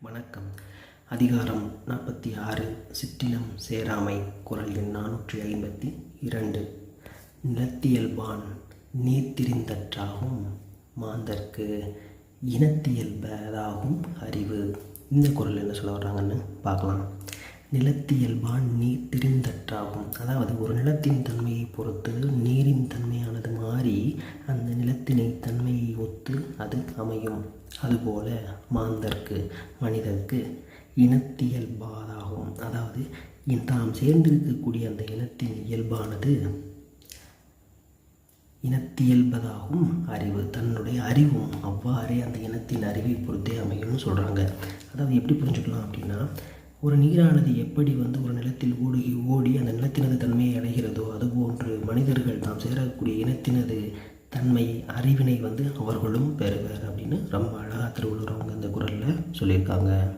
வணக்கம். அதிகாரம் நாற்பத்தி ஆறு சிற்றினம் சேராமை குரல் எண் நானூற்றி ஐம்பத்தி இரண்டு நிலத்தியல்பான் நீர்த்திரிந்தற்றாகும் மாந்தற்கு இனத்தியல்பதாகும் அறிவு. இந்த குரல் என்ன சொல்ல வர்றாங்கன்னு பார்க்கலாம். நிலத்தியல்பான் நீர் திரிந்தற்றாகும். அதாவது ஒரு நிலத்தின் தன்மையை பொறுத்து நீரின் தன்மையானது மாறி அந்த நிலத்தினை தன்மையை ஒத்து அது அமையும். அதுபோல மாந்தர்க்கு மனிதர்க்கு இனத்தியல்பாதாகும். அதாவது தாம் சேர்ந்திருக்கக்கூடிய அந்த இனத்தின் இயல்பானது இனத்தியல்பதாகும் அறிவு. தன்னுடைய அறிவும் அவ்வாறே அந்த இனத்தின் அறிவை பொறுத்தே அமையும்னு சொல்கிறாங்க அதாவது எப்படி புரிஞ்சுக்கலாம் அப்படின்னா ஒரு நீரானது எப்படி வந்து ஒரு நிலத்தில் ஓடி ஓடி அந்த நிலத்தினது தன்மையை அடைகிறதோ அதுபோன்று மனிதர்கள் தாம் சேரக்கூடிய இனத்தினது தன்மை அறிவினை வந்து அவர்களும் பெறுவர் அப்படின்னு ரொம்ப அழகாக திருவள்ளுவர் அவங்க இந்த குரலில் சொல்லியிருக்காங்க.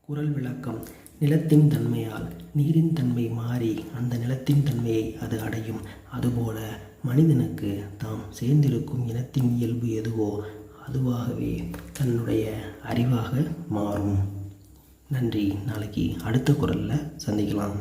குரல் விளக்கம். நிலத்தின் தன்மையால் நீரின் தன்மை மாறி அந்த நிலத்தின் தன்மையை அது அடையும். அதுபோல மனிதனுக்கு தாம் சேர்ந்திருக்கும் இனத்தின் இயல்பு எதுவோ அதுவாகவே தன்னுடைய அறிவாக மாறும். நன்றி. நாளைக்கு அடுத்த குரலில் சந்திக்கலாம்.